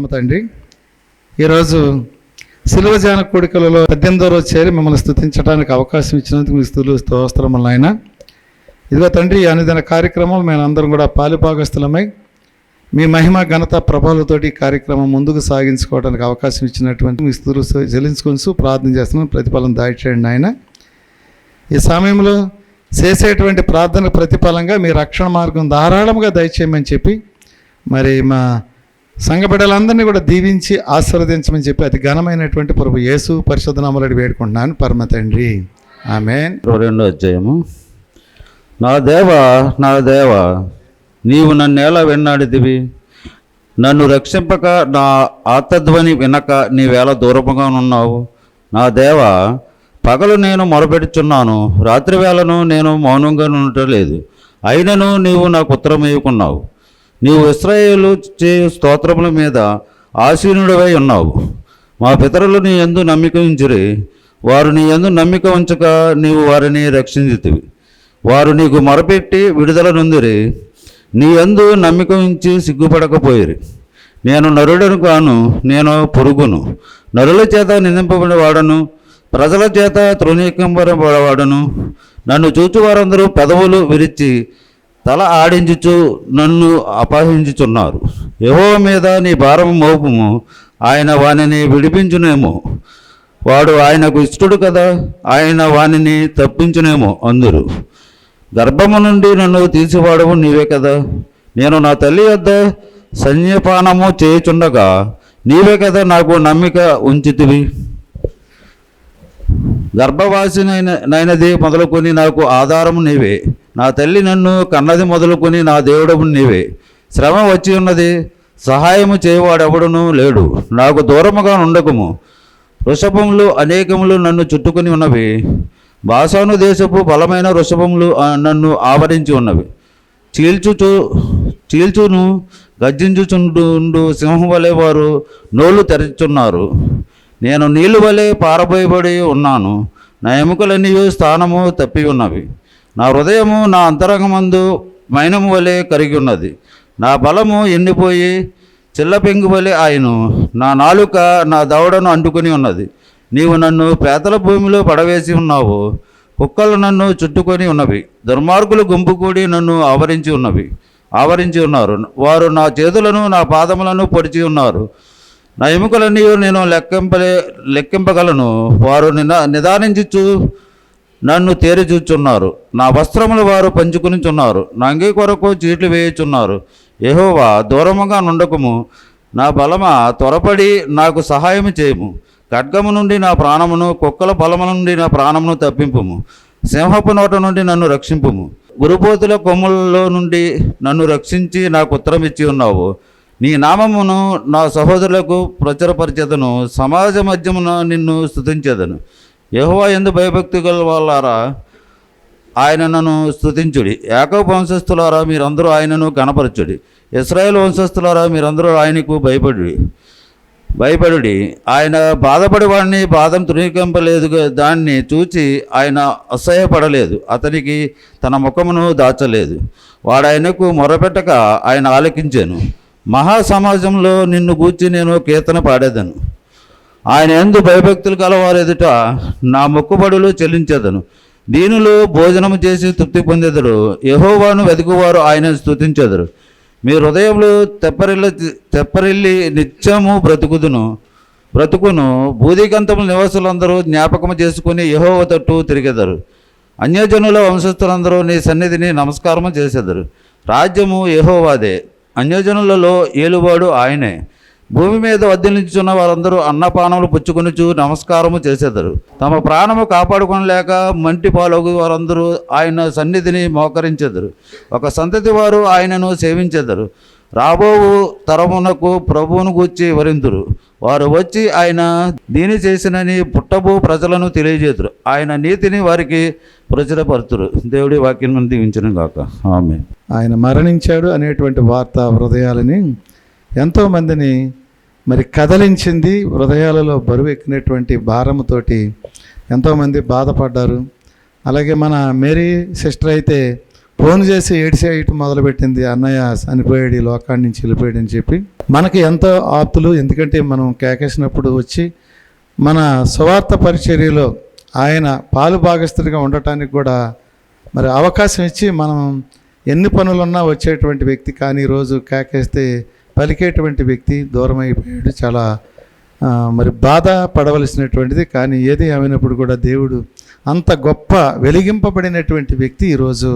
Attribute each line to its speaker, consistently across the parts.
Speaker 1: పరమ తండ్రి. ఈరోజు సిలువ జాన కూడికలలో పద్దెనిమిదో రోజు చేరి మిమ్మల్ని స్థుతించడానికి అవకాశం ఇచ్చినందుకు మీ స్థుతులు స్తోత్రములు ఆయన ఇదిగో తండ్రి ఈ అనుదిన కార్యక్రమం మేము అందరం కూడా పాలిపాగస్తులమై మీ మహిమ ఘనత ప్రభావాలతోటి కార్యక్రమం ముందుకు సాగించుకోవడానికి అవకాశం ఇచ్చినటువంటి మీ స్థుతులు చెల్లించుకొని ప్రార్థన చేస్తున్నాం. ప్రతిఫలం దాయిచేయండి ఆయన ఈ సమయంలో చేసేటువంటి ప్రార్థన ప్రతిఫలంగా మీ రక్షణ మార్గం ధారాళంగా దయచేయమని చెప్పి మరి మా సంఘ బిడ్డలందరినీ కూడా దీవించి ఆశీర్వదించమని చెప్పి అతి ఘనమైనటువంటి ప్రభు యేసు పరిశోధనామలడి వేడుకుంటున్నాను. పరమ తండ్రి.
Speaker 2: ఆమె రెండో అధ్యాయము. నా దేవ నా దేవ నీవు నన్ను ఎలా వెన్నాడిదివి నన్ను రక్షింపక నా ఆత్మధ్వని వినక నీవేళ దూరముగా ఉన్నావు. నా దేవ పగలు నేను మొరపెడుచున్నాను రాత్రి వేళను నేను మౌనంగా ఉండటలేదు అయినను నీవు నాకు ఉత్తరం ఇవ్వకున్నావు నీవు ఇస్రాయేలు చేయు స్తోత్రముల మీద ఆసీనుడివై ఉన్నావు. మా పితరులు నీ ఎందు నమ్మిక ఉంచిరి. వారు నీ ఎందు నమ్మిక ఉంచక నీవు వారిని రక్షించితివి. వారు నీకు మొరపెట్టి విడుదల నొందిరి. నీ ఎందు నమ్మిక ఉంచి సిగ్గుపడకపోయిరి. నేను నరుడను కాను నేను పొరుగును. నరుల చేత నిందింపబడివాడను ప్రజల చేత తృణీకంపబడవాడను నన్ను చూచి వారందరూ పెదవులు విరిచి తల ఆడించుచు నన్ను అపహరించుచున్నారు. ఎవో మీద నీ భారం మోపుము ఆయన వానిని విడిపించునేమో. వాడు ఆయనకు ఇష్టడు కదా ఆయన వానిని తప్పించునేమో అందరూ. గర్భము నుండి నన్ను తీసివాడము నీవే కదా. నేను నా తల్లి వద్ద సంజయపానము చేయుచుండగా నీవే కదా నాకు నమ్మిక ఉంచితివి. గర్భవాసినైన నైనది మొదలుకొని నాకు ఆధారము నీవే. నా తల్లి నన్ను కన్నది మొదలుకొని నా దేవుడము నీవే. శ్రమ వచ్చి ఉన్నది సహాయము చేయవాడెవడనూ లేడు. నాకు దూరముగా ఉండకము వృషభములు అనేకములు నన్ను చుట్టుకొని ఉన్నవి. బాసాను దేశపు బలమైన వృషభములు నన్ను ఆవరించి ఉన్నవి. చీల్చుచు చీల్చును గర్జించుచుండు సింహం వలె వారు నోళ్ళు తెరచున్నారు. నేను నీళ్ళు వలె పారబోయబడి ఉన్నాను. నా ఎముకలన్నీ స్థానము తప్పి ఉన్నవి నా హృదయము నా అంతరంగమందు మైనము వలె కరిగి ఉన్నది. నా బలము ఎండిపోయి చిల్లపెంగు వలె ఆయను. నా నాలుక నా దవడను అంటుకుని ఉన్నది. నీవు నన్ను పేతల భూమిలో పడవేసి ఉన్నావు. కుక్కలు నన్ను చుట్టుకొని ఉన్నవి. దుర్మార్గులు గుంపు కూడి నన్ను ఆవరించి ఉన్నవి. ఆవరించి ఉన్నారు. వారు నా చేతులను నా పాదములను పొడిచి ఉన్నారు. నా ఎముకలన్నీ నేను లెక్కింపలే లెక్కింపగలను. వారు నిదానించు నిదానించుచు నన్ను తేరి చూచున్నారు. నా వస్త్రములు వారు పంచుకునిచున్నారు. నా అంగీ కొరకు చీట్లు వేయుచున్నారు. ఎహోవా దూరముగా నుండకము. నా బలమ త్వరపడి నాకు సహాయము చేయము. ఖడ్గము నుండి నా ప్రాణమును కుక్కల బలము నుండి నా ప్రాణమును తప్పింపుము. సింహపు నోట నుండి నన్ను రక్షింపుము. గురుపోతుల కొమ్ములలో నుండి నన్ను రక్షించి నాకు ఉత్తరం ఇచ్చి ఉన్నావు. నీ నామమును నా సహోదరులకు ప్రచురపరిచేదను. సమాజ మధ్యమున నిన్ను స్తుతించేదను. యహోవా ఎందు భయభక్తి గల వాళ్ళారా ఆయన నన్ను స్తుతించుడి. యాకబ వంశస్థులారా మీరందరూ ఆయనను కనపరచుడి ఇస్రాయేల్ వంశస్థులారా మీరందరూ ఆయనకు భయపడుడి. భయపడుడి. ఆయన బాధపడి వాడిని బాధం తృణీకంపలేదు దాన్ని చూచి ఆయన అసహ్యపడలేదు. అతనికి తన ముఖమును దాచలేదు. వాడు ఆయనకు మొరపెట్టక ఆయన ఆలకించాను. మహాసమాజంలో నిన్ను గూర్చి నేను కీర్తన పాడేదను. ఆయన ఎందు భయభక్తులు కలవారు ఎదుట నా మొక్కుబడులు చెల్లించేదను. దీనిలో భోజనము చేసి తృప్తి పొందేదరు యహోవాను వెతుకువారు ఆయన స్తుతించెదరు. మీ హృదయంలో తెప్పరిల్ల తెప్పరిల్లి నిత్యము బ్రతుకుదును. బ్రతుకును. బూదిగంతముల నివాసులందరూ జ్ఞాపకము చేసుకుని యహోవ తట్టు తిరిగెదరు. అన్యజనుల వంశస్థులందరూ నీ సన్నిధిని నమస్కారము చేసేదరు. రాజ్యము యహోవాదే. అన్యజనులలో ఏలువాడు ఆయనే. భూమి మీద వదిలించున్న వారందరూ అన్నపానములు పుచ్చుకొనుచు నమస్కారము చేసేదారు. తమ ప్రాణము కాపాడుకొనలేక మంటి పాలగు వారందరూ ఆయన సన్నిధిని మోకరించెదరు. ఒక సంతతి వారు ఆయనను సేవించెదరు. రాబోవు తరమునకు ప్రభువును గూర్చి వరిందురు. వారు వచ్చి ఆయన దీని చేసినని పుట్టబో ప్రజలను తెలియజేతురు ఆయన నీతిని వారికి ప్రచురపరుతురు. దేవుడి వాక్యం దీవించను కాక ఆమె
Speaker 1: ఆయన మరణించాడు అనేటువంటి వార్త హృదయాలని ఎంతోమందిని మరి కదలించింది హృదయాలలో బరువు ఎక్కినటువంటి భారముతోటి ఎంతోమంది బాధపడ్డారు. అలాగే మన మేరీ సిస్టర్ అయితే ఫోన్ చేసి ఏడిసేయటం మొదలుపెట్టింది అన్నయ్య చనిపోయాడు ఈ లోకాన్ని నుంచి వెళ్ళిపోయాడు అని చెప్పి. మనకి ఎంతో ఆప్తులు ఎందుకంటే మనం కేకేసినప్పుడు వచ్చి మన స్వార్థ పరిచర్యలో ఆయన పాలు భాగస్థుడిగా ఉండటానికి కూడా మరి అవకాశం ఇచ్చి మనం ఎన్ని పనులున్నా వచ్చేటువంటి వ్యక్తి కానీ రోజు కేకేస్తే పలికేటువంటి వ్యక్తి దూరం అయిపోయాడు చాలా మరి బాధ పడవలసినటువంటిది. కానీ ఏది ఏమైనప్పుడు కూడా దేవుడు అంత గొప్ప వెలిగింపబడినటువంటి వ్యక్తి ఈరోజు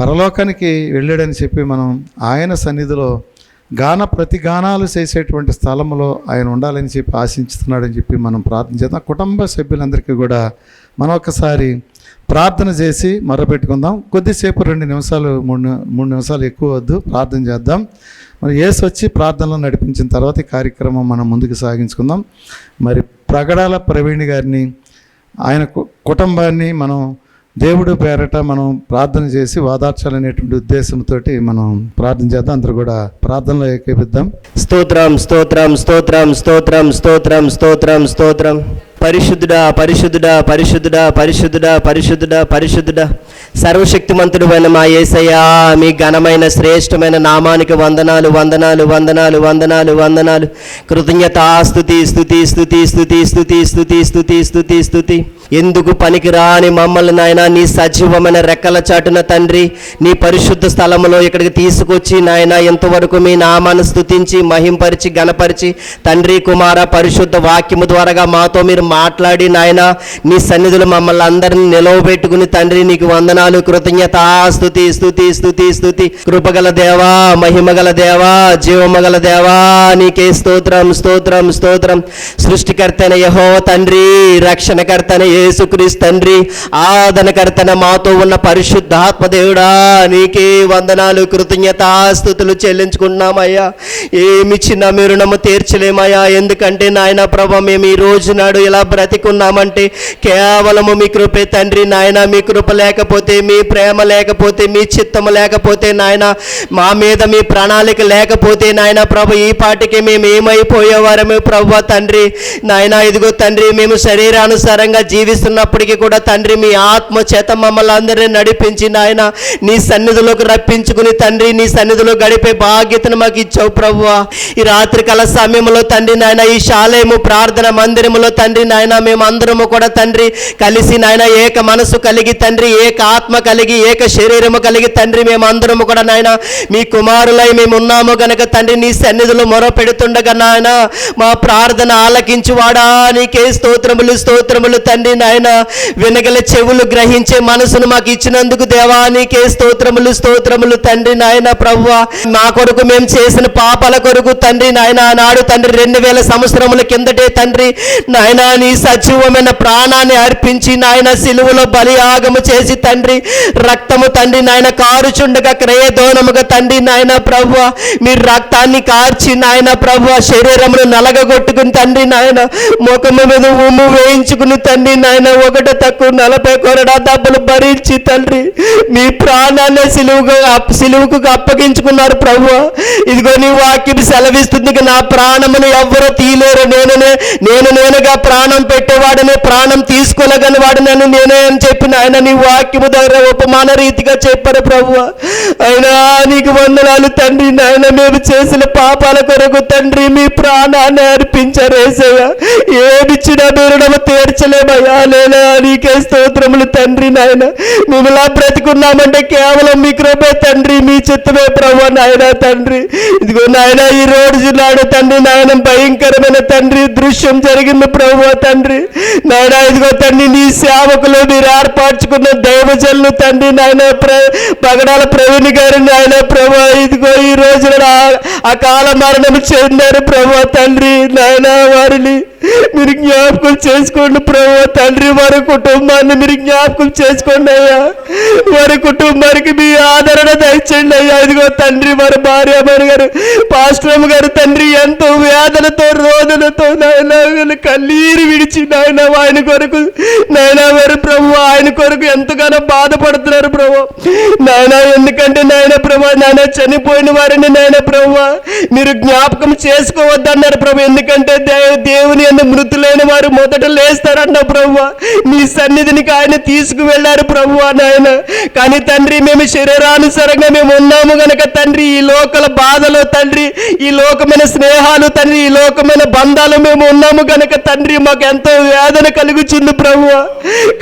Speaker 1: పరలోకానికి వెళ్ళాడని చెప్పి మనం ఆయన సన్నిధిలో గాన ప్రతిగానాలు చేసేటువంటి స్థలంలో ఆయన ఉండాలని చెప్పి ఆశించుతున్నాడని చెప్పి మనం ప్రార్థించేద్దాం కుటుంబ సభ్యులందరికీ కూడా మనం ఒకసారి ప్రార్థన చేసి మొరపెట్టుకుందాం. కొద్దిసేపు రెండు నిమిషాలు మూడు మూడు నిమిషాలు ఎక్కువ వద్దు. ప్రార్థన చేద్దాం. మరి ఏసు వచ్చి ప్రార్థనలో నడిపించిన తర్వాత ఈ కార్యక్రమం మనం ముందుకు సాగించుకుందాం. మరి ప్రగడాల ప్రవీణ్ గారిని ఆయన కు- కుటుంబాన్ని మనం దేవుడు పేరట మనం ప్రార్థన చేసి వాదార్చాలనేటువంటి ఉద్దేశంతో మనం ప్రార్థన చేద్దాం. అందరూ కూడా ప్రార్థనలో ఏకీపిద్దాం
Speaker 3: స్తోత్రం స్తోత్రం స్తోత్రం స్తోత్రం స్తోత్రం స్తోత్రం స్తోత్రం. పరిశుద్ధుడా పరిశుద్ధుడా పరిశుద్ధుడా పరిశుద్ధుడా పరిశుద్ధుడా పరిశుద్ధుడా. సర్వశక్తిమంతుడు మా యేసయ్యా మీ ఘనమైన శ్రేష్టమైన నామానికి వందనాలు వందనాలు వందనాలు వందనాలు వందనాలు. కృతజ్ఞత స్థుతి స్థుతి స్థుతి స్థుతి స్థుతి స్థుతి స్థుతి స్థుతి స్థుతి. ఎందుకు పనికిరాని మమ్మల్ని నాయన నీ సజీవమైన రెక్కల చాటున తండ్రి నీ పరిశుద్ధ స్థలంలో ఇక్కడికి తీసుకొచ్చి నాయన ఎంతవరకు మీ నామాన్ని స్తుతించి మహింపరిచి గణపరిచి తండ్రి కుమార పరిశుద్ధ వాక్యము ద్వారాగా మాతో మీరు మాట్లాడి నాయన నీ సన్నిధులు మమ్మల్ని అందరిని నిలవబెట్టుకుని తండ్రి నీకు వందనాలు కృతజ్ఞత స్థుతి స్థుతి స్థుతి స్థుతి. కృపగల దేవా మహిమగల దేవా జీవమగల దేవా నీకే స్తోత్రం స్తోత్రం స్తోత్రం. సృష్టికర్తన యహో తండ్రి రక్షణకర్తన యేసుక్రీస్తు తండ్రి ఆదనకర్తన మాతో ఉన్న పరిశుద్ధాత్మ దేవుడా నీకే వందనాలు కృతజ్ఞత స్థుతులు చెల్లించుకుంటున్నామయ్యా. ఏమి చిన్న మీరు నమ్మ తీర్చలేమయ్యా ఎందుకంటే నాయన ప్రభ మేము ఈ రోజు నాడు ఇలా బ్రతికున్నామంటే కేవలము మీ కృపే తండ్రి నాయన మీ కృప లేకపోతే మీ ప్రేమ లేకపోతే మీ చిత్తము లేకపోతే నాయన మా మీద మీ ప్రణాళిక లేకపోతే నాయన ప్రభు ఈ పాటికి మేము ఏమైపోయేవారమే ప్రభు తండ్రి. నాయన ఇదిగో తండ్రి మేము శరీరానుసారంగా జీవిస్తున్నప్పటికీ కూడా తండ్రి మీ ఆత్మ చేత మమ్మల్ని అందరినీ నడిపించి నాయన నీ సన్నిధిలోకి రప్పించుకుని తండ్రి నీ సన్నిధిలో గడిపే బాధ్యతను మాకు ఇచ్చావు ప్రభు. ఈ రాత్రి కాల సమయంలో తండ్రి నాయన ఈ శాలేము ప్రార్థన మందిరములో తండ్రి నాయన మేము అందరము కూడా తండ్రి కలిసి నాయన ఏక మనసు కలిగి తండ్రి ఏక ఆత్మ కలిగి ఏక శరీరము కలిగి తండ్రి మేము అందరము కూడా నాయన. మీ కుమారులై మేము ఉన్నాము గనక తండ్రి నీ సన్నిధిలో మొర పెడుతుండగా నాయన మా ప్రార్థన ఆలకించువాడా? నీకే స్తోత్రములు స్తోత్రములు తండ్రి నాయన. వినగల చెవులు గ్రహించే మనసును మాకు ఇచ్చినందుకు దేవా నీకే స్తోత్రములు స్తోత్రములు తండ్రి నాయన ప్రవ్వా. మా కొరకు మేము చేసిన పాపాల కొరకు తండ్రి నాయన నాడు తండ్రి రెండు వేల సంవత్సరముల కిందటే తండ్రి నాయన నీ సజీవమైన ప్రాణాన్ని అర్పించి నాయన సిలువలో బలియాగము చేసి తండ్రి రక్తము తండ్రి నాయన కారుచుండగా క్రయదోనముగా తండ్రి నాయన ప్రభు మీరు రక్తాన్ని కార్చి నాయన ప్రభు శరీరమును నలగగొట్టుకుని తండ్రి నాయన ముఖము మీద ఉమ్ము వేయించుకుని తండ్రి నాయన ఒకటి తక్కువ నలభై కొరడా దెబ్బలు భరించి తండ్రి మీ ప్రాణాన్ని సిలువుగా సిలువుకు అప్పగించుకున్నారు ప్రభు ఇదిగో నీ వాక్యం సెలవిస్తుంది నా ప్రాణమును ఎవ్వరూ తీయలేరు నేననే నేను నేనుగా ప్రాణ పెట్టేవాడని ప్రాణం తీసుకోలేగని వాడినని నేనే అని చెప్పిన ఆయన నీ వాక్యము దగ్గర ఉపమాన రీతిగా చెప్పారు ప్రభు. అయినా నీకు వందనాలు తండ్రి నాయన మేము చేసిన పాపాల కొరకు తండ్రి మీ ప్రాణాన్ని అర్పించరేసయ్యా ఏసయ్య. ఏమిచ్చినా మీరు నమ్మ తీర్చలేమయ్యా. లేదా నీకే స్తోత్రములు తండ్రి నాయన. మేము ఇలా బ్రతికున్నామంటే కేవలం మీ కృపే తండ్రి మీ చిత్తమే ప్రభు నాయన తండ్రి. ఇదిగో నాయన ఈ రోజు నాడు తండ్రి నాయన భయంకరమైన తండ్రి దృశ్యం జరిగింది ప్రభు. తండ్రి. నాయన ఇదిగో తండ్రి నీ సేవకులు మీరు ఏర్పరచుకున్న దైవజనులు తండ్రి నాయన ప్ర పగడాల ప్రవీణ్ గారు నాయన ప్రభు ఇదిగో ఈ రోజు ఆ కాల మరణం చెందారు ప్రభు తండ్రి నాయన వారిని మీరు జ్ఞాపకం చేసుకోండి ప్రభు తండ్రి వారి కుటుంబాన్ని మీరు జ్ఞాపకం చేసుకోండి అయ్యా. వారి కుటుంబానికి మీ ఆదరణ దయచండి అయ్యా. ఇదిగో తండ్రి వారి భార్య మరి గారు పాస్టర్ గారు తండ్రి ఎంతో వేదనతో రోదనతో నాయన కన్నీరు విడిచి నాయన ఆయన కొరకు నాయన వారు ప్రభు ఆయన కొరకు ఎంతగానో బాధపడుతున్నారు ప్రభు. నాయన ఎందుకంటే నాయన ప్రభు నాయన చనిపోయిన వారిని నాయన ప్రభు మీరు జ్ఞాపకం చేసుకోవద్దన్నారు ప్రభు. ఎందుకంటే దేవుని అన్న మృతులైన వారు మొదట లేస్తారన్న ప్రభు. మీ సన్నిధినికి ఆయన తీసుకువెళ్ళారు ప్రభు నాయన. కానీ తండ్రి మేము శరీరానుసారంగా మేము ఉన్నాము గనక తండ్రి ఈ లోకల బాధలో తండ్రి ఈ లోకమైన స్నేహాలు తండ్రి ఈ లోకమైన బంధాలు మేము ఉన్నాము గనక తండ్రి మా ఎంతో వేదన కలుగుచుంది ప్రభు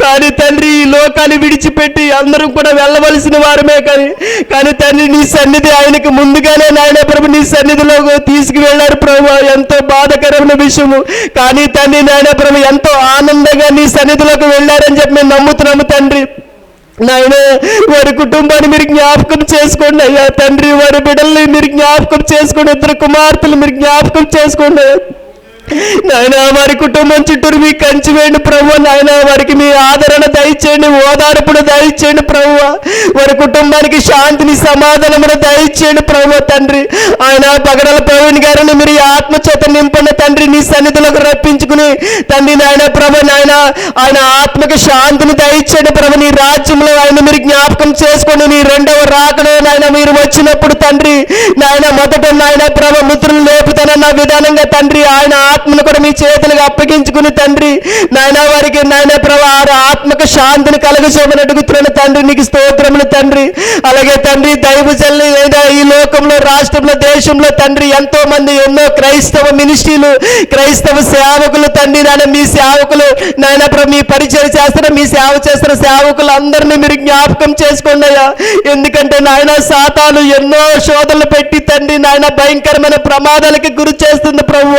Speaker 3: కానీ తండ్రి ఈ లోకాన్ని విడిచిపెట్టి అందరం కూడా వెళ్ళవలసిన వారమే కానీ కానీ తండ్రి నీ సన్నిధి ఆయనకు ముందుగానే నాయన ప్రభు నీ సన్నిధిలో తీసుకువెళ్ళారు ప్రభు ఎంతో బాధకరమైన విషయము. కానీ తండ్రి నాయన ప్రభు ఎంతో ఆనందంగా నీ సన్నిధిలోకి వెళ్ళారని చెప్పి మేము నమ్ముతున్నాము తండ్రి. నాయన వారి కుటుంబాన్ని మీరు జ్ఞాపకం చేసుకోండి అయ్యా తండ్రి. వారి బిడ్డల్ని మీరు జ్ఞాపకం చేసుకోండి. ఇద్దరు కుమార్తెలు మీరు జ్ఞాపకం చేసుకోండి. నాయన వారి కుటుంబం చుట్టూరు మీ కంచి వేయండి ప్రభు నాయన వారికి మీ ఆదరణ దయచేయండి ఓదార్పును దయచేయండి ప్రభు వారి కుటుంబానికి శాంతిని సమాధానమును దయచేయండి ప్రభు తండ్రి. ఆయన పగడల ప్రవీణ్ గారిని మీరు ఆత్మచేత నింపండి తండ్రి. నీ సన్నిధిలోకి రప్పించుకుని తండ్రి నాయన ప్రభు నాయన ఆయన ఆత్మకి శాంతిని దయచేయండి ప్రభు. నీ రాజ్యంలో ఆయన మీరు జ్ఞాపకం చేసుకొని నీ రెండవ రాకడే నాయన మీరు వచ్చినప్పుడు తండ్రి నాయన మొదట నాయన ప్రభు మిత్రులు లేపుతానన్న విధానంగా తండ్రి ఆయన ఆత్మను కూడా మీ చేతులకు అప్పగించుకుని తండ్రి నాయన వారికి నాయన ప్రభా ఆత్మకు శాంతిని కలగచేయమని అడుగుతున్నాను తండ్రి నీకు స్తోత్రములు తండ్రి. అలాగే తండ్రి దైవజల్ని లేదా ఈ లోకంలో రాష్ట్రంలో దేశంలో తండ్రి ఎంతో మంది ఎన్నో క్రైస్తవ మినిస్ట్రీలు క్రైస్తవ సేవకులు తండ్రి నాయన మీ సేవకులు నాయన ప్రభు మీ పరిచయం చేస్తున్న మీ సేవ చేస్తున్న సేవకులు అందరినీ మీరు జ్ఞాపకం చేసుకోండి అయ్యా. ఎందుకంటే నాయన సాతాను ఎన్నో శోధనలు పెట్టి తండ్రి నాయన భయంకరమైన ప్రమాదాలకి గురి చేస్తుంది ప్రభు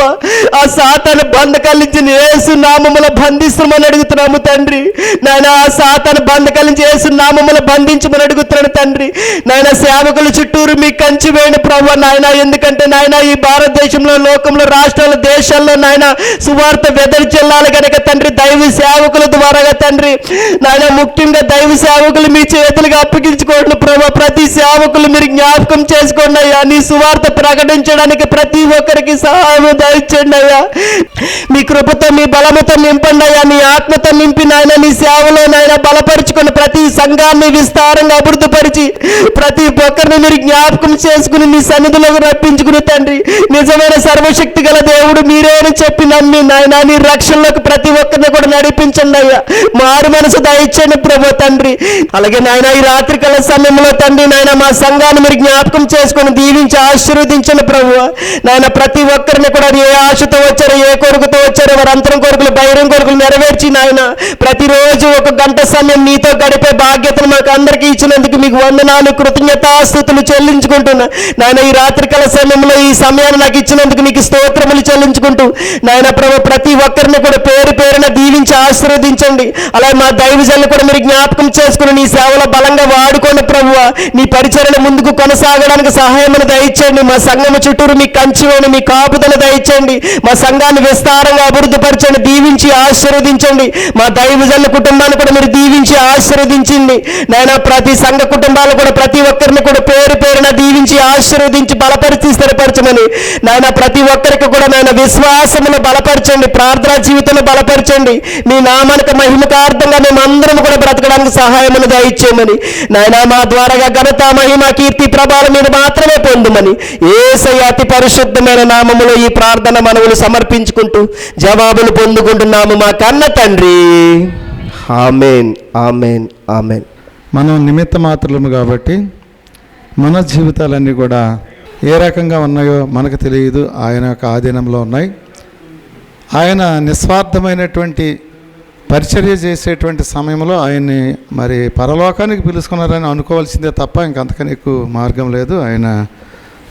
Speaker 3: ఆ సాతాను బంధకాలించిన ఏసు నామముల బంధిస్తామని అడుగుతున్నాము తండ్రి. నాయన ఆ సాతాను బంధకాలించి ఏసు నామముల బంధించమని అడుగుతున్నాను తండ్రి. నాయన సేవకుల చుట్టూరు మీ కంచి వేయని ప్రభు నాయన. ఎందుకంటే నాయన ఈ భారతదేశంలో లోకంలో రాష్ట్రాల దేశాల్లో నాయన సువార్త వెదర్ చెల్లాలి కనుక తండ్రి. దైవ సేవకుల ద్వారాగా తండ్రి. నాయన ముఖ్యంగా దైవ సేవకులు మీ చేతులుగా అప్పగించుకోవడం ప్రభు ప్రతి సేవకులు మీరు జ్ఞాపకం చేసుకోండి అయ్యా. నీ సువార్త ప్రకటించడానికి ప్రతి ఒక్కరికి సహాయం దయచండి అయ్యా. మీ కృపతో మీ బలముతో నింపండి అయ్యా. నీ ఆత్మతో నింపి నాయన నీ సేవలో నాయన బలపరుచుకుని ప్రతి సంఘాన్ని విస్తారంగా అభివృద్ధిపరిచి ప్రతి ఒక్కరిని మీరు జ్ఞాపకం చేసుకుని మీ సన్నిధిలోకి రప్పించుకుని తండ్రి నిజమైన సర్వశక్తి గల దేవుడు మీరే అని చెప్పి నమ్మి నాయన నీ రక్షణలోకి ప్రతి ఒక్కరిని కూడా నడిపించండి అయ్యా. మారు మనసు దయచేయండి ప్రభు తండ్రి. అలాగే నాయన ఈ రాత్రికాల సమయంలో తండ్రి నాయన మా సంఘాన్ని మీరు జ్ఞాపకం చేసుకొని దీవించి ఆశీర్వదించండి ప్రభు. నాయన ప్రతి ఒక్కరిని కూడా ఏ ఆశతో వచ్చారో ఏ కొడుకుతో వచ్చారో వారి అంతరం కొడుకులు బహిరం కొడుకులు నెరవేర్చి నాయన ప్రతిరోజు ఒక గంట సమయం నీతో గడిపే బాధ్యతను మాకు అందరికీ ఇచ్చినందుకు మీకు వందనాలు కృతజ్ఞతాస్థుతులు చెల్లించుకుంటున్నా. నాయన ఈ రాత్రికాల సమయంలో ఈ సమయాన్ని నాకు ఇచ్చినందుకు నీకు స్తోత్రములు చెల్లించుకుంటూ నాయన ప్రభు ప్రతి ఒక్కరిని కూడా పేరు పేరున దీవించి ఆశీర్వదించండి. అలాగే మా దైవజన్లు కూడా మీరు జ్ఞాపకం చేసుకుని నీ సేవలో బలంగా వాడుకోండి ప్రభువ నీ పరిచరణ ముందుకు కొనసాగడానికి సహాయమును దయచేయండి. మా సంఘము చుట్టూరు మీ కంచివేని మీ కాపుదలు దయచేయండి. మా సంఘాన్ని విస్తారంగా అభివృద్ధి పరచండి దీవించి ఆశీర్వదించండి. మా దైవజన్ల కుటుంబాన్ని కూడా మీరు దీవించి ఆశీర్వదించండి. నాయన ప్రతి సంఘ కుటుంబాలు కూడా ప్రతి ఒక్కరిని కూడా పేరు పేరున దీవించి ఆశీర్వదించి బలపరిచి స్థిరపరచమని. నాయన ప్రతి ఒక్కరికి కూడా నాయన విశ్వాసమును బలపరచండి ప్రార్థనా జీవితంలో బలపరచండి. మీ నామానికి మహిమకార్థంగా మేము అందరం కూడా బ్రతకడానికి సహాయమును దయచేయమని. నాయన మా ద్వారా ఘనత మహిమ కీర్తి ప్రభావం మీరు మాత్రమే పొందుమని ఏసయ అతి పరిశుద్ధమైన నామములో ఈ ప్రార్థన మనవులు సమర్పించుకుంటూ జవాబులు పొందుకుంటున్నాము మా కన్న తండ్రి. Amen amen amen.
Speaker 1: మనం నిమిత్త మాత్రలము కాబట్టి మన జీవితాలన్నీ కూడా ఏ రకంగా ఉన్నాయో మనకు తెలియదు. ఆయన యొక్క ఆధీనంలో ఉన్నాయి. ఆయన నిస్వార్థమైనటువంటి పరిచర్య చేసేటువంటి సమయంలో ఆయన్ని మరి పరలోకానికి పిలుచుకున్నారని అనుకోవాల్సిందే తప్ప ఇంకంతకని ఎక్కువ మార్గం లేదు. ఆయన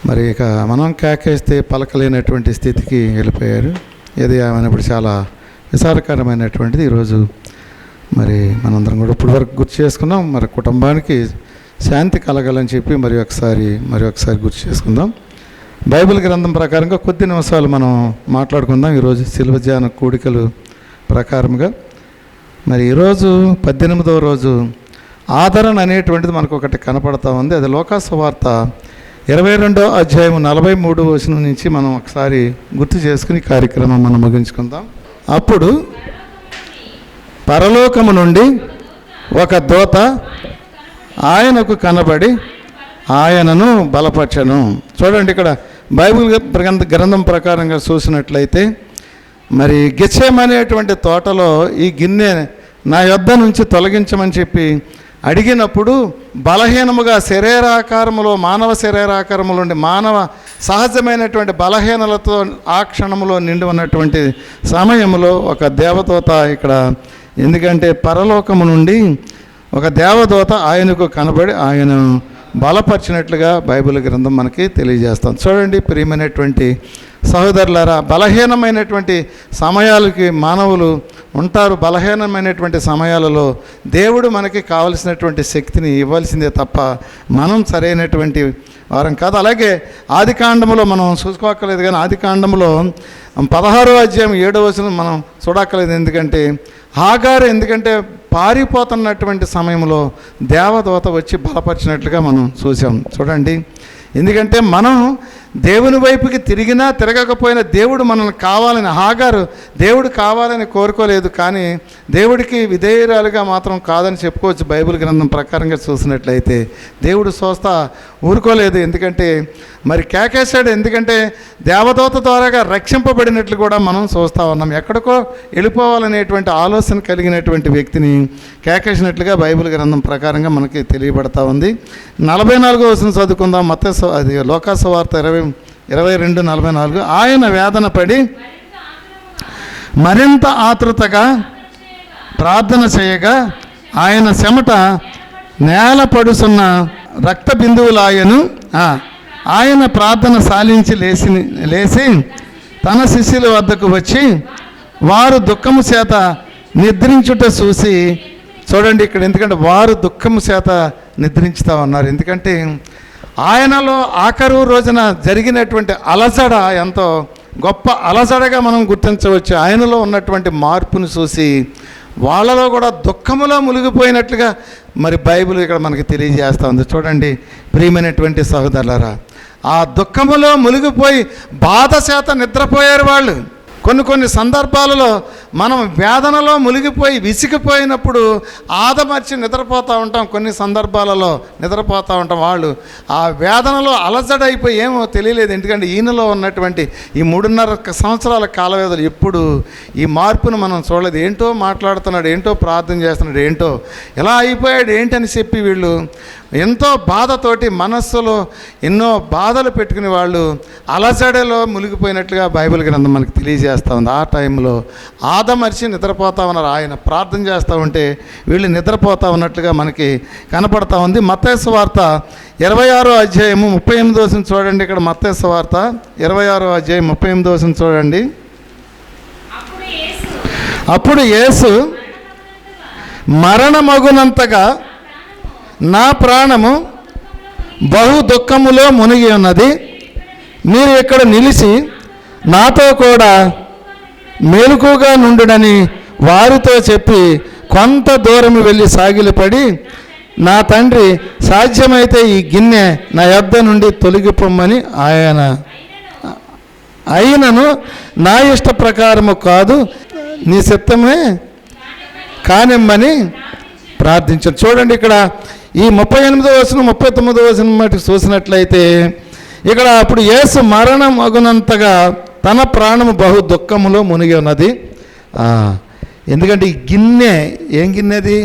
Speaker 1: మరి ఇక మనం కేకేస్తే పలకలేనటువంటి స్థితికి వెళ్ళిపోయారు. ఇది ఆయన ఇప్పుడు చాలా విచారకరమైనటువంటిది. ఈరోజు మరి మనందరం కూడా ఇప్పుడు వరకు గుర్తు చేసుకున్నాం. మరి కుటుంబానికి శాంతి కలగాలని చెప్పి మరి ఒకసారి మరి ఒకసారి గుర్తు చేసుకుందాం. బైబిల్ గ్రంథం ప్రకారంగా కొద్ది నిమిషాలు మనం మాట్లాడుకుందాం. ఈరోజు శిల్వ ధ్యాన కూడికలు ప్రకారంగా మరి ఈరోజు పద్దెనిమిదవ రోజు ఆదరణ అనేటువంటిది మనకు ఒకటి కనపడతా ఉంది. అది లోకాసువార్త ఇరవై రెండో అధ్యాయం నలభై మూడు వచనం నుంచి మనం ఒకసారి గుర్తు చేసుకుని కార్యక్రమం మనం ముగించుకుందాం. అప్పుడు పరలోకము నుండి ఒక దోత ఆయనకు కనబడి ఆయనను బలపరచను. చూడండి ఇక్కడ బైబిల్ గ్రంథ గ్రంథం ప్రకారంగా చూసినట్లయితే మరి గెచ్చేమనేటువంటి తోటలో ఈ గిన్నె నా యొద్ద నుంచి తొలగించమని చెప్పి అడిగినప్పుడు బలహీనముగా శరీరాకారములో మానవ శరీరాకారములో ఉండి మానవ సహజమైనటువంటి బలహీనలతో ఆ క్షణంలో నిండి ఉన్నటువంటి సమయంలో ఒక దేవదూత ఇక్కడ ఎందుకంటే పరలోకము నుండి ఒక దేవదూత ఆయనకు కనబడి ఆయన బలపరిచినట్లుగా బైబిల్ గ్రంథం మనకి తెలియజేస్తాం. చూడండి ప్రియమైనటువంటి సహోదరులారా బలహీనమైనటువంటి సమయాలకి మానవులు ఉంటారు. బలహీనమైనటువంటి సమయాలలో దేవుడు మనకి కావలసినటువంటి శక్తిని ఇవ్వాల్సిందే తప్ప మనం సరైనటువంటి వారం కాదు. అలాగే ఆది మనం చూసుకోక్కర్లేదు కానీ ఆది కాండంలో పదహారో అధ్యాయం ఏడో వచనం మనం చూడక్కర్లేదు. ఎందుకంటే ఆగారు ఎందుకంటే పారిపోతున్నటువంటి సమయంలో దేవదూత వచ్చి బలపరిచినట్లుగా మనం చూసాం చూడండి. ఎందుకంటే మనం దేవుని వైపుకి తిరిగినా తిరగకపోయినా దేవుడు మనల్ని కావాలని హాగారు దేవుడు కావాలని కోరుకోలేదు కానీ దేవుడికి విధేయురాలుగా మాత్రం కాదని చెప్పుకోవచ్చు బైబిల్ గ్రంథం ప్రకారంగా చూసినట్లయితే. దేవుడు స్వస్థ ఊరుకోలేదు. ఎందుకంటే మరి కేకేశాడు. ఎందుకంటే దేవదూత ద్వారాగా రక్షింపబడినట్లు కూడా మనం చూస్తూ ఉన్నాం. ఎక్కడికో వెళ్ళిపోవాలనేటువంటి ఆలోచన కలిగినటువంటి వ్యక్తిని కేకేసినట్లుగా బైబిల్ గ్రంథం ప్రకారంగా మనకి తెలియబడతా ఉంది. నలభై నాలుగో వచ్చిన చదువుకుందాం. మత అది లోకాస వార్త ఇరవై ఇరవై రెండు నలభై నాలుగు. ఆయన వేదన పడి మరింత ఆతృతగా ప్రార్థన చేయగా ఆయన చెమట నేల పడుసున్న రక్త బిందువులాయను ఆయన ప్రార్థన సాలించి లేచి లేచి తన శిష్యుల వద్దకు వచ్చి వారు దుఃఖము చేత నిద్రించుట చూసి చూడండి ఇక్కడ ఎందుకంటే వారు దుఃఖము చేత నిద్రించుతా ఉన్నారు. ఎందుకంటే ఆయనలో ఆఖరు రోజున జరిగినటువంటి అలసడ ఎంతో గొప్ప అలసడగా మనం గుర్తించవచ్చు. ఆయనలో ఉన్నటువంటి మార్పును చూసి వాళ్ళలో కూడా దుఃఖములో మునిగిపోయినట్లుగా మరి బైబిల్ ఇక్కడ మనకి తెలియజేస్తూ ఉంది చూడండి ప్రియమైనటువంటి సహోదరులరా ఆ దుఃఖములో మునిగిపోయి బాధ చేత నిద్రపోయారు వాళ్ళు. కొన్ని కొన్ని సందర్భాలలో మనం వేదనలో మునిగిపోయి విసిగిపోయినప్పుడు ఆదమర్చి నిద్రపోతూ ఉంటాం. కొన్ని సందర్భాలలో నిద్రపోతూ ఉంటాం. వాళ్ళు ఆ వేదనలో అలజడైపోయి ఏమో తెలియలేదు. ఎందుకంటే ఈయనలో ఉన్నటువంటి ఈ మూడున్నర సంవత్సరాల కాల వ్యవధులు ఎప్పుడు ఈ మార్పును మనం చూడలేదు. ఏంటో మాట్లాడుతున్నాడు ఏంటో ప్రార్థన చేస్తున్నాడు ఏంటో ఎలా అయిపోయాడు ఏంటని చెప్పి వీళ్ళు ఎంతో బాధతోటి మనస్సులో ఎన్నో బాధలు పెట్టుకునే వాళ్ళు అలజడలో మునిగిపోయినట్లుగా బైబిల్ గ్రంథం మనకి తెలియజేస్తూ ఉంది. ఆ టైంలో ఆదమర్చి నిద్రపోతా ఉన్నారు. ఆయన ప్రార్థన చేస్తూ ఉంటే వీళ్ళు నిద్రపోతా ఉన్నట్లుగా మనకి కనపడతా ఉంది. మత్తేసు వార్త ఇరవై ఆరో అధ్యాయము ముప్పై ఎనిమిది చూడండి. ఇక్కడ మత్తేసు వార్త ఇరవై ఆరో అధ్యాయం ముప్పై ఎనిమిది చూడండి.
Speaker 4: అప్పుడు యేసు
Speaker 1: మరణమగునంతగా నా ప్రాణము బహు దుఃఖములో మునిగి ఉన్నది. మీరు ఇక్కడ నిలిచి నాతో కూడా మేలుకుగా నుండుడని వారితో చెప్పి కొంత దూరం వెళ్ళి సాగిలపడి నా తండ్రి సాధ్యమైతే ఈ గిన్నె నా యొద్ద నుండి తొలగిపోమ్మని ఆయన. అయినను నా ఇష్ట ప్రకారము కాదు నీ చిత్తమే కానిమ్మని ప్రార్థించారు. చూడండి ఇక్కడ ఈ ముప్పై ఎనిమిదో వచనం ముప్పై తొమ్మిదో వచనం మటుకు చూసినట్లయితే ఇక్కడ అప్పుడు యేసు మరణం అగునంతగా తన ప్రాణము బహు దుఃఖములో మునిగి ఉన్నది. ఎందుకంటే ఈ గిన్నె ఏం గిన్నెది?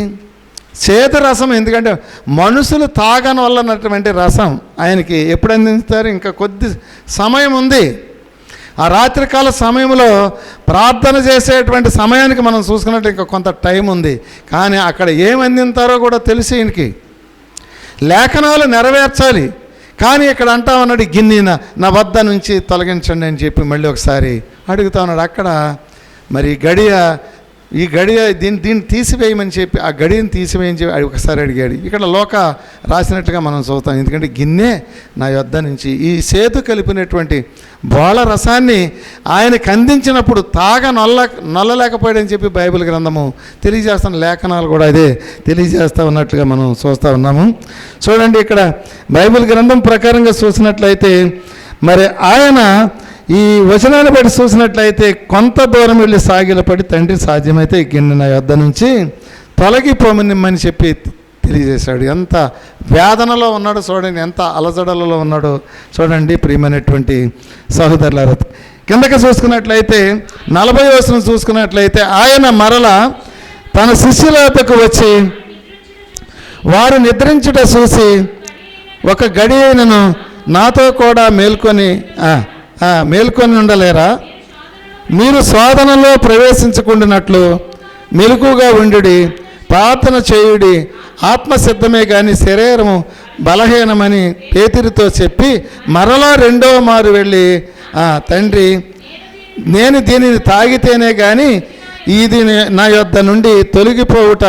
Speaker 1: చేదు రసం ఎందుకంటే మనుషులు తాగని వల్ల ఉన్నటువంటి రసం ఆయనకి ఎప్పుడు అందిస్తారు? ఇంకా కొద్ది సమయం ఉంది. ఆ రాత్రికాల సమయంలో ప్రార్థన చేసేటువంటి సమయానికి మనం చూసుకున్నట్టు ఇంకా కొంత టైం ఉంది. కానీ అక్కడ ఏం అందింతారో కూడా తెలిసి ఈయనకి. లేఖనాలు నెరవేర్చాలి. కానీ ఇక్కడ అంటా ఉన్నాడు గిన్నె నా- నా వద్ద నుంచి తొలగించండి అని చెప్పి మళ్ళీ ఒకసారి అడుగుతా ఉన్నాడు. అక్కడ మరి గడియ ఈ గడియ దీన్ని దీన్ని తీసివేయమని చెప్పి ఆ గడియని తీసివేయని చెప్పి ఒకసారి అడిగాడు. ఇక్కడ లోక రాసినట్టుగా మనం చూస్తాం. ఎందుకంటే గిన్నె నా యొద్ద నుంచి ఈ సేతు కలిపినటువంటి బోళ రసాన్ని ఆయనకు అందించినప్పుడు తాగ నొల్ల నొల్లలేకపోయాడని చెప్పి బైబిల్ గ్రంథము తెలియజేస్తున్న లేఖనాలు కూడా అదే తెలియజేస్తూ ఉన్నట్లుగా మనం చూస్తూ ఉన్నాము. చూడండి ఇక్కడ బైబిల్ గ్రంథం ప్రకారంగా చూసినట్లయితే మరి ఆయన ఈ వచనాన్ని బట్టి చూసినట్లయితే కొంత దూరం వెళ్ళి సాగిలపడి తండ్రి సాధ్యమైతే గిన్నె నా యొద్ద నుంచి తొలగిపోమనిమ్మని చెప్పి తెలియజేశాడు. ఎంత వేదనలో ఉన్నాడో చూడండి ఎంత అలజడలలో ఉన్నాడో చూడండి ప్రియమైనటువంటి సహోదరుల కిందకి చూసుకున్నట్లయితే నలభై వచనం చూసుకున్నట్లయితే ఆయన మరల తన శిష్యులతకు వచ్చి వారు నిద్రించుట చూసి ఒక గడియనను నాతో కూడా మేల్కొని మేల్కొని ఉండలేరా? మీరు శోధనలో ప్రవేశించకుండానట్లు మెలకుగా ఉండుడి ప్రార్థన చేయుడి ఆత్మసిద్ధమే కానీ శరీరము బలహీనమని పేతిరితో చెప్పి మరలా రెండవ మారు వెళ్ళి తండ్రి నేను దీనిని తాగితేనే కానీ ఇది నా యొద్ద నుండి తొలగిపోవుట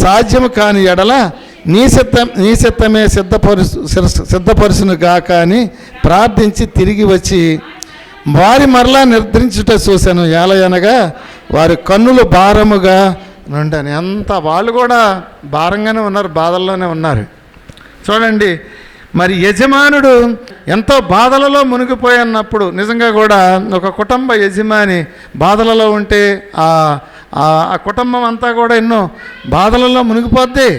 Speaker 1: సాధ్యము కాని ఎడల నీ సిద్ధం నీ సిద్ధమే సిద్ధపరుసు సిద్ధపరుసును గాక అని ప్రార్థించి తిరిగి వచ్చి వారి మరలా నిర్ద్రించుట చూశాను. ఏలయనగా వారి కన్నులు భారముగా నుండాను. ఎంత వాళ్ళు కూడా భారంగానే ఉన్నారు బాధల్లోనే ఉన్నారు. చూడండి మరి యజమానుడు ఎంతో బాధలలో మునిగిపోయి అన్నప్పుడు నిజంగా కూడా ఒక కుటుంబ యజమాని బాధలలో ఉంటే ఆ ఆ కుటుంబం అంతా కూడా ఎన్నో బాధలలో మునిగిపోద్ది.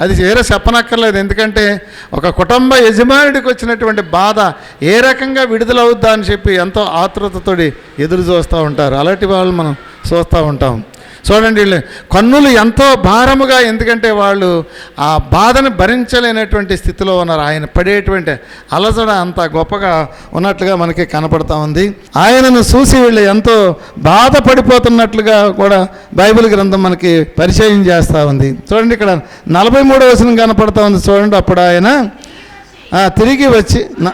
Speaker 1: అది వేరే చెప్పనక్కర్లేదు. ఎందుకంటే ఒక కుటుంబ యజమానుడికి వచ్చినటువంటి బాధ ఏ రకంగా విడుదలవుద్దా అని చెప్పి ఎంతో ఆతృతతోటి ఎదురు చూస్తూ ఉంటారు. అలాంటి వాళ్ళు మనం చూస్తూ ఉంటాం. చూడండి వీళ్ళు కన్నులు ఎంతో భారముగా ఎందుకంటే వాళ్ళు ఆ బాధను భరించలేనటువంటి స్థితిలో ఉన్నారు. ఆయన పడేటువంటి అలజడ అంత గొప్పగా ఉన్నట్లుగా మనకి కనపడతా ఉంది. ఆయనను చూసి వీళ్ళు ఎంతో బాధపడిపోతున్నట్లుగా కూడా బైబిల్ గ్రంథం మనకి పరిచయం చేస్తూ ఉంది. చూడండి ఇక్కడ నలభై మూడో వచనం కనపడతా ఉంది చూడండి అప్పుడు ఆయన. తిరిగి వచ్చి న-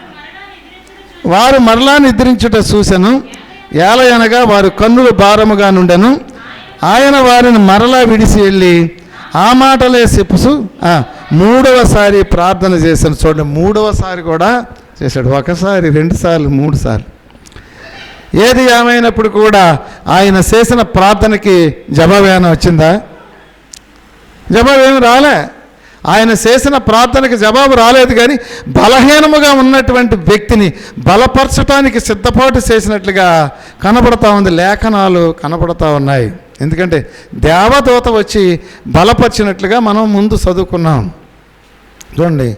Speaker 1: వారు మరలా నిద్రించుట చూశాను ఏలయనగా వారు కన్నులు భారముగా నుండెను. ఆయన వారిని మరలా విడిసి వెళ్ళి ఆ మాటలే చెప్పుసు మూడవసారి ప్రార్థన చేశాను. చూడండి మూడవసారి కూడా చేశాడు. ఒకసారి రెండుసార్లు మూడు సార్లు. ఏది ఏమైనప్పుడు కూడా ఆయన చేసిన ప్రార్థనకి జవాబు ఏమైనా వచ్చిందా? జవాబు ఏమి రాలే. ఆయన చేసిన ప్రార్థనకి జవాబు రాలేదు కానీ బలహీనముగా ఉన్నటువంటి వ్యక్తిని బలపరచటానికి సిద్ధపాటు చేసినట్లుగా కనబడతా ఉంది. లేఖనాలు కనబడతా ఉన్నాయి. ఎందుకంటే దేవదూత వచ్చి బలపరిచినట్లుగా మనం ముందు చదువుకున్నాం. చూడండి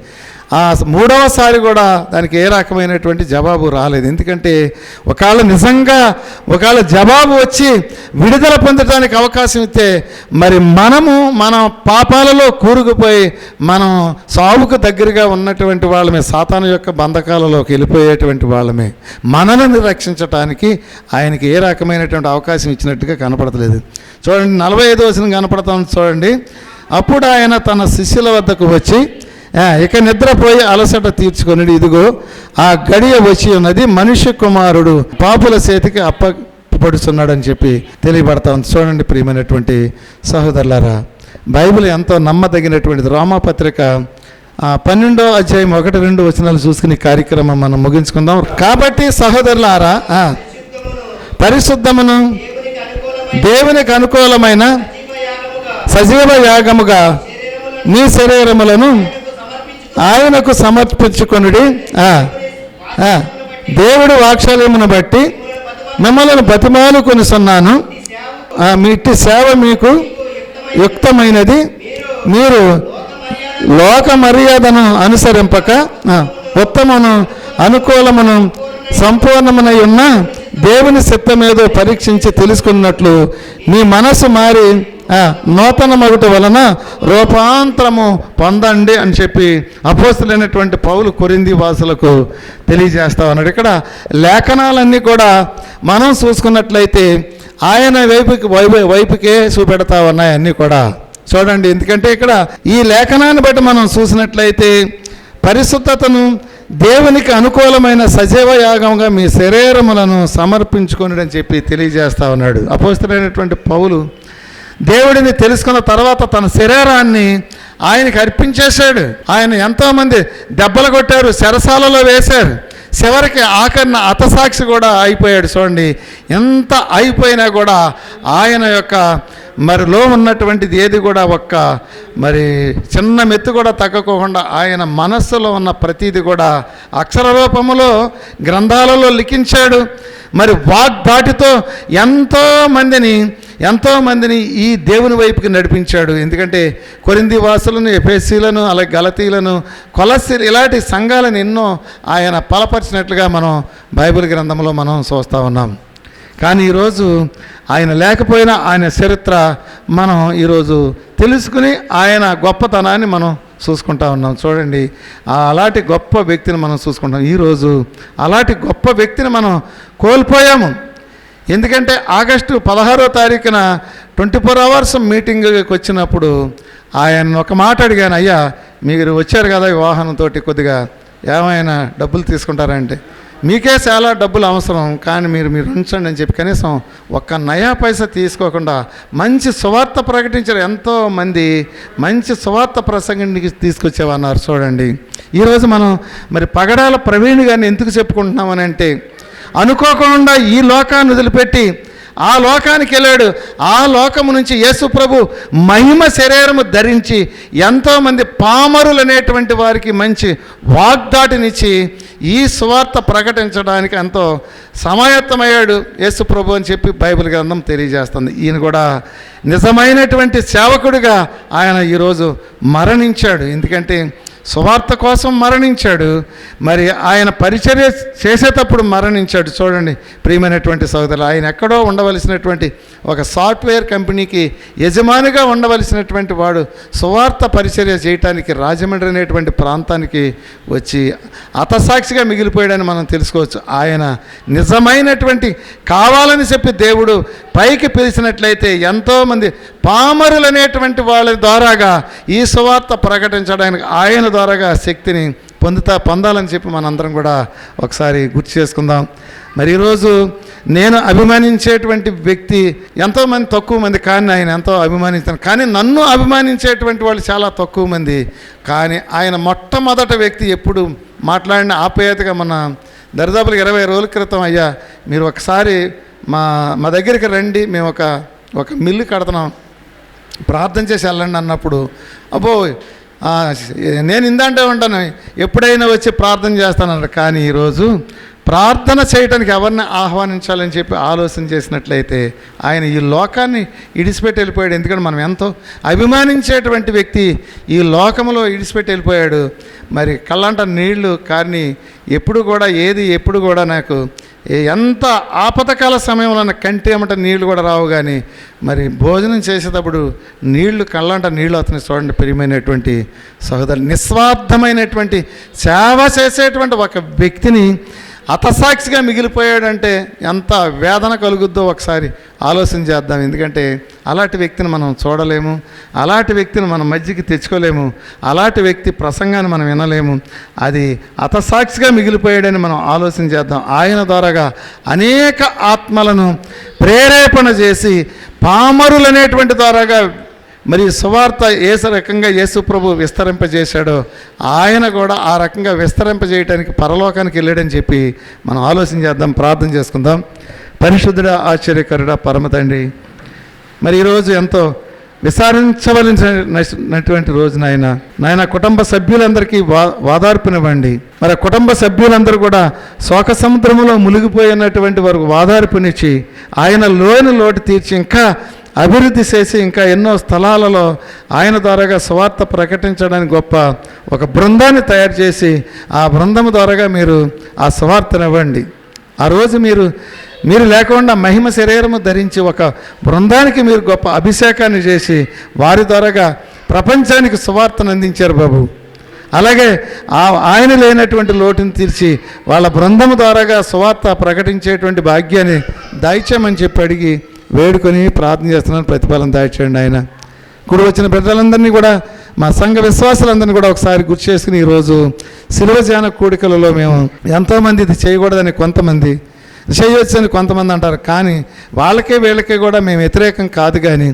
Speaker 1: ఆ మూడవసారి కూడా దానికి ఏ రకమైనటువంటి జవాబు రాలేదు. ఎందుకంటే ఒకవేళ నిజంగా ఒకవేళ జవాబు వచ్చి విడుదల పొందడానికి అవకాశం ఇస్తే మరి మనము మన పాపాలలో కూరుకుపోయి మనం సావుకు దగ్గరగా ఉన్నటువంటి వాళ్ళమే సాతాను యొక్క బంధకాలలోకి వెళ్ళిపోయేటువంటి వాళ్ళమే. మనల్ని రక్షించటానికి ఆయనకి ఏ రకమైనటువంటి అవకాశం ఇచ్చినట్టుగా కనపడతలేదు. చూడండి నలభై ఐదు వచ్చిన కనపడతాం చూడండి. అప్పుడు ఆయన తన శిష్యుల వద్దకు వచ్చి ఇక నిద్రపోయి అలసట తీర్చుకొని ఇదిగో ఆ గడియ వచ్చి ఉన్నది మనిషి కుమారుడు. పాపుల చేతికి అప్పపడుచున్నాడని చెప్పి తెలియబడతా. ఉంది చూడండి ప్రియమైనటువంటి సహోదరులారా బైబిల్ ఎంతో నమ్మదగినటువంటిది. రోమాపత్రిక ఆ, పన్నెండో అధ్యాయం ఒకటి రెండు వచనాలు చూసుకుని కార్యక్రమం మనం ముగించుకుందాం. కాబట్టి సహోదరులారా పరిశుద్ధమును దేవునికి అనుకూలమైన సజీవ యాగముగా మీ శరీరములను ఆయనకు సమర్పించుకొనుడి. దేవుడి ఆ, దేవుడు బట్టి మిమ్మల్ని బతిమాలు కొనిస్తున్నాను మీ ఇట్టి సేవ మీకు యుక్తమైనది. మీరు లోక మర్యాదను అనుసరింపక ఉత్తమను అనుకూలమును సంపూర్ణమునై ఉన్న దేవుని చిత్తమేదో పరీక్షించి తెలుసుకున్నట్లు మీ మనసు మారి నూతన మగుట వలన రూపాంతరము పొందండి అని చెప్పి అపోస్తులైనటువంటి పౌలు కొరింది వాసులకు తెలియజేస్తా ఉన్నాడు. ఇక్కడ లేఖనాలన్నీ కూడా మనం చూసుకున్నట్లయితే ఆయన వైపుకి వైపు వైపుకే చూపెడతా ఉన్నాయి అన్నీ కూడా. చూడండి ఎందుకంటే ఇక్కడ ఈ లేఖనాన్ని బట్టి మనం చూసినట్లయితే పరిశుద్ధతను దేవునికి అనుకూలమైన సజీవ యాగంగా మీ శరీరములను సమర్పించుకొని అని చెప్పి తెలియజేస్తా ఉన్నాడు. అపోస్తులైనటువంటి పౌలు దేవుడిని తెలుసుకున్న తర్వాత తన శరీరాన్ని ఆయనకి అర్పించేశాడు. ఆయన ఎంతోమంది దెబ్బలు కొట్టారు శరసాలలో వేశారు. చివరికి ఆఖరిన అతసాక్షి కూడా అయిపోయాడు చూడండి. ఎంత అయిపోయినా కూడా ఆయన యొక్క మరిలో ఉన్నటువంటిది ఏది కూడా ఒక్క మరి చిన్న మెత్తు కూడా తగ్గకోకుండా ఆయన మనస్సులో ఉన్న ప్రతీది కూడా అక్షర రూపములో గ్రంథాలలో లిఖించాడు. మరి వాగ్దాటితో ఎంతో మందిని ఎంతోమందిని ఈ దేవుని వైపుకి నడిపించాడు. ఎందుకంటే కొరింది వాసులను ఎఫెసీలను అలాగే గలతీలను కొలసి ఇలాంటి సంఘాలను ఎన్నో ఆయన బలపరిచినట్లుగా మనం బైబిల్ గ్రంథంలో మనం చూస్తూ ఉన్నాం. కానీ ఈరోజు ఆయన లేకపోయినా ఆయన చరిత్ర మనం ఈరోజు తెలుసుకుని ఆయన గొప్పతనాన్ని మనం చూసుకుంటా ఉన్నాం. చూడండి అలాంటి గొప్ప వ్యక్తిని మనం చూసుకుంటాం. ఈరోజు అలాంటి గొప్ప వ్యక్తిని మనం కోల్పోయాము. ఎందుకంటే ఆగస్టు పదహారో తారీఖున ట్వంటీ ఫోర్ అవర్స్ మీటింగ్కి వచ్చినప్పుడు ఆయన ఒక మాట అడిగాను అయ్యా మీరు వచ్చారు కదా వివాహంతో వాహనంతో కొద్దిగా ఏమైనా డబ్బులు తీసుకుంటారంటే. మీకే చాలా డబ్బులు అవసరం కానీ మీరు మీరు ఉంచండి అని చెప్పి కనీసం ఒక్క నయా పైసా తీసుకోకుండా మంచి సువార్త ప్రకటించారు. ఎంతోమంది మంచి సువార్త ప్రసంగానికి తీసుకొచ్చేవన్నారు చూడండి. ఈరోజు మనం మరి పగడాల ప్రవీణ్ గారిని ఎందుకు చెప్పుకుంటున్నామని అంటే అనుకోకుండా ఈ లోకాన్ని వదిలిపెట్టి ఆ లోకానికి వెళ్ళాడు. ఆ లోకము నుంచి యేసు ప్రభు మహిమ శరీరము ధరించి ఎంతోమంది పామరులు అనేటువంటి వారికి మంచి వాగ్దాటినిచ్చి ఈ స్వార్థ ప్రకటించడానికి ఎంతో సమాయత్తమయ్యాడు యేసు ప్రభు అని చెప్పి బైబిల్ గ్రంథం తెలియజేస్తుంది. ఈయన కూడా నిజమైనటువంటి సేవకుడిగా ఆయన ఈరోజు మరణించాడు. ఎందుకంటే సువార్త కోసం మరణించాడు. మరి ఆయన పరిచర్య చేసేటప్పుడు మరణించాడు. చూడండి ప్రియమైనటువంటి సోదరులు ఆయన ఎక్కడో ఉండవలసినటువంటి ఒక సాఫ్ట్వేర్ కంపెనీకి యజమానిగా ఉండవలసినటువంటి వాడు సువార్త పరిచర్య చేయటానికి రాజమండ్రి అనేటువంటి ప్రాంతానికి వచ్చి అతసాక్షిగా మిగిలిపోయాడని మనం తెలుసుకోవచ్చు. ఆయన నిజమైనటువంటి కావాలని చెప్పి దేవుడు పైకి పిలిచినట్లయితే ఎంతోమంది పామరులు అనేటువంటి వాళ్ళ ద్వారాగా ఈ సువార్త ప్రకటించడానికి ఆయన ద్వారాగా శక్తిని పొందుతా పొందాలని చెప్పి మనందరం కూడా ఒకసారి గుర్తు చేసుకుందాం. మరి ఈరోజు నేను అభిమానించేటువంటి వ్యక్తి ఎంతోమంది తక్కువ మంది కానీ ఆయన ఎంతో అభిమానించాను కానీ నన్ను అభిమానించేటువంటి వాళ్ళు చాలా తక్కువ మంది. కానీ ఆయన మొట్టమొదట వ్యక్తి ఎప్పుడు మాట్లాడిన ఆప్యాయతగా మన దరిదాపులకు ఇరవై రోజుల క్రితం అయ్యా మీరు ఒకసారి మా మా దగ్గరికి రండి మేము ఒక ఒక మిల్లు కడుతున్నాం. ప్రార్థన చేసి వెళ్ళండి అన్నప్పుడు అబ్బో నేను ఇందంటే ఉంటాను ఎప్పుడైనా వచ్చి ప్రార్థన చేస్తానన్నారు. కానీ ఈరోజు ప్రార్థన చేయడానికి ఎవరిని ఆహ్వానించాలని చెప్పి ఆలోచన చేసినట్లయితే ఆయన ఈ లోకాన్ని ఇడిచిపెట్టి వెళ్ళిపోయాడు. ఎందుకంటే మనం ఎంతో అభిమానించేటువంటి వ్యక్తి ఈ లోకంలో ఇడిచిపెట్టి వెళ్ళిపోయాడు. మరి కళ్ళంట నీళ్ళు కానీ ఎప్పుడు కూడా ఏది ఎప్పుడు కూడా నాకు ఎంత ఆపదకాల సమయంలో కంటి ఏమంట నీళ్ళు కూడా రావు కానీ మరి భోజనం చేసేటప్పుడు నీళ్ళు కళ్ళంట నీళ్ళు అతని చూడండి ప్రియమైనటువంటి సహోదరు నిస్వార్థమైనటువంటి సేవ చేసేటువంటి ఒక వ్యక్తిని హతసాక్షిగా మిగిలిపోయాడంటే ఎంత వేదన కలుగుద్దో ఒకసారి ఆలోచన చేద్దాం. ఎందుకంటే అలాంటి వ్యక్తిని మనం చూడలేము అలాంటి వ్యక్తిని మన మధ్యకి తెచ్చుకోలేము అలాంటి వ్యక్తి ప్రసంగాన్ని మనం వినలేము. అది హతసాక్షిగా మిగిలిపోయాడని మనం ఆలోచన చేద్దాం. ఆయన ద్వారాగా అనేక ఆత్మలను ప్రేరేపణ చేసి పామరులనేటువంటి ద్వారాగా మరి సువార్త ఏ రకంగా యేసు ప్రభు విస్తరింపజేశాడో ఆయన కూడా ఆ రకంగా విస్తరింపజేయటానికి పరలోకానికి వెళ్ళాడని చెప్పి మనం ఆలోచన చేద్దాం ప్రార్థన చేసుకుందాం. పరిశుద్ధుడ ఆశ్చర్యకరుడ పరమ తండ్రి మరి ఈరోజు ఎంతో విచారించవలసినటువంటి రోజు నాయన. నాయన కుటుంబ సభ్యులందరికీ వా వాదార్పునివ్వండి. మరి కుటుంబ సభ్యులందరూ కూడా శోక సముద్రంలో మునిగిపోయినటువంటి వరకు వాదార్పునిచ్చి ఆయన లోని లోటు తీర్చి ఇంకా అభివృద్ధి చేసి ఇంకా ఎన్నో స్థలాలలో ఆయన ద్వారాగా స్వార్థ ప్రకటించడానికి గొప్ప ఒక బృందాన్ని తయారు చేసి ఆ బృందం ద్వారాగా మీరు ఆ స్వార్థనివ్వండి ఆ రోజు మీరు మీరు లేకుండా మహిమ శరీరము ధరించి ఒక బృందానికి మీరు గొప్ప అభిషేకాన్ని చేసి వారి ద్వారాగా ప్రపంచానికి సువార్తను అందించారు బాబు. అలాగే ఆ ఆయన లేనటువంటి లోటుని తీర్చి వాళ్ళ బృందం ద్వారాగా సువార్త ప్రకటించేటువంటి భాగ్యాన్ని దాయిచామని చెప్పి అడిగి వేడుకొని ప్రార్థన చేస్తున్నాను ప్రతిఫలం దాయిచేయండి ఆయన. కూడా వచ్చిన బిడ్డలందరినీ కూడా మా సంఘ విశ్వాసులందరినీ కూడా ఒకసారి గుర్తు చేసుకుని ఈరోజు శిలువ ధ్యాన కూడికలలో మేము ఎంతోమంది ఇది చేయకూడదని కొంతమంది చేయవచ్చని కొంతమంది అంటారు. కానీ వాళ్ళకే వీళ్ళకే కూడా మేము వ్యతిరేకం కాదు కానీ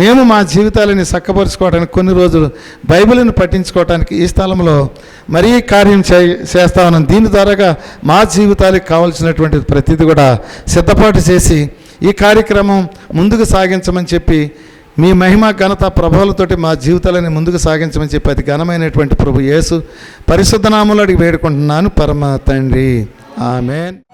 Speaker 1: మేము మా జీవితాలని చక్కపరుచుకోవడానికి కొన్ని రోజులు బైబిల్ని పట్టించుకోవడానికి ఈ స్థలంలో మరీ కార్యం చే చేస్తా ఉన్నాం. దీని ద్వారాగా మా జీవితాలకు కావాల్సినటువంటి ప్రతిదీ కూడా సిద్ధపాటు చేసి ఈ కార్యక్రమం ముందుకు సాగించమని చెప్పి మీ మహిమ ఘనత ప్రభావాలతోటి మా జీవితాలని ముందుకు సాగించమని చెప్పి అది ఘనమైనటువంటి ప్రభు యేసు పరిశుద్ధనామంలో అడిగి వేడుకుంటున్నాను. పరమ తండ్రి. ఆమెన్.